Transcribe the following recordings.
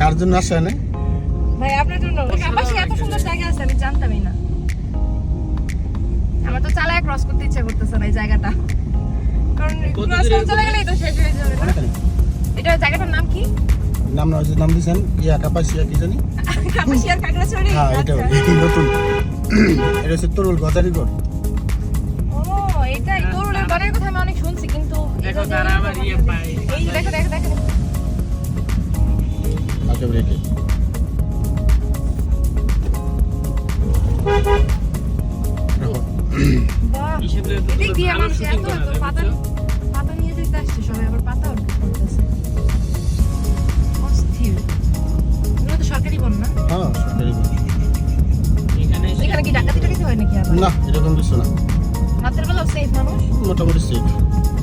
কার জন্য আসে না ভাই আপনার জন্য। কাপাসি এত সুন্দর জায়গা আছে আমি জানতামই না। আমার তো চালায় ক্রস করতে ইচ্ছা করতেছে না এই জায়গাটা। কারণ ক্রস করে চলে গেলেই তো শেষ হয়ে যাবে না? এটা জায়গাটার নাম কি? নাম না যে নাম দিয়েছেন ইয়া কাপাসিয়া কি জানি? কাপাসি আর কাকড়াছড়ি? হ্যাঁ এটা আচ্ছা। নতুন এটা হচ্ছে তরুল গজারিগড় ও এটা এই তরুলের বাড়ির কথা আমি অনেক শুনছি কিন্তু দেখো এটা তারা আবার ইয়ে পায়। এই দেখো দেখো দেখো। এদিক দিয়ে মানুষ এত এত পাতা পাতা নিয়ে যেতে আসছে সবাই আবার পাতা অর্ডার করতেছে অস্থির এগুলো তো সরকারি বন না হ্যাঁ সরকারি বন। এখানে কি ডাকাতি টাকাতি হয় নাকি আবার না এরকম কিছু না রাতের বেলাও সেফ মানুষ মোটামুটি সেফ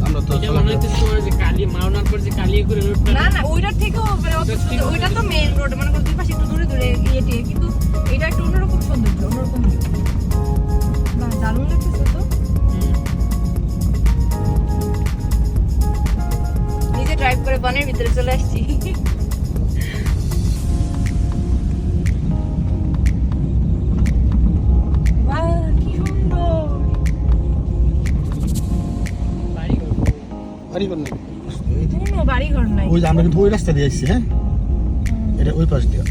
আমরা তো এটা হইতেছে তোমার যে কালি মাওনার পর যে কালিয়ে করে না না ওইটার থেকেও মানে ওইটা তো মেইন রোড মানে দুই পাশে একটু দূরে দূরে ইয়ে টিয়ে করে বনের ভিতরে চলে আসছি। বাড়ি ঘর নেই। ওই যে আমরা কিন্তু ওই রাস্তা দিয়ে আসছি হ্যাঁ? এটা ওই পাশ দিয়ে।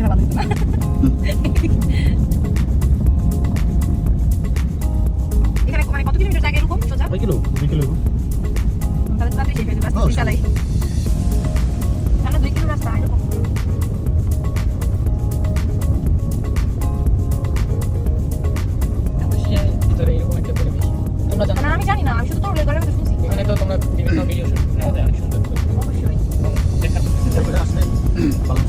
নিয়ে ভালো না এখানে মানে কত কিলোমিটার জায়গা এরকম? সোজা? কয় কিলো? দুই কিলো তাহলে তাড়াতাড়ি হয়ে যাবে ও, চালাই দুই কিলো রাস্তা এরকম। আমি জানি না আমি শুধু তোর কথা শুনছি। এখানে তো তোমরা বিভিন্ন ভিডিও করে। অবশ্যই। দেখার আছে ভালো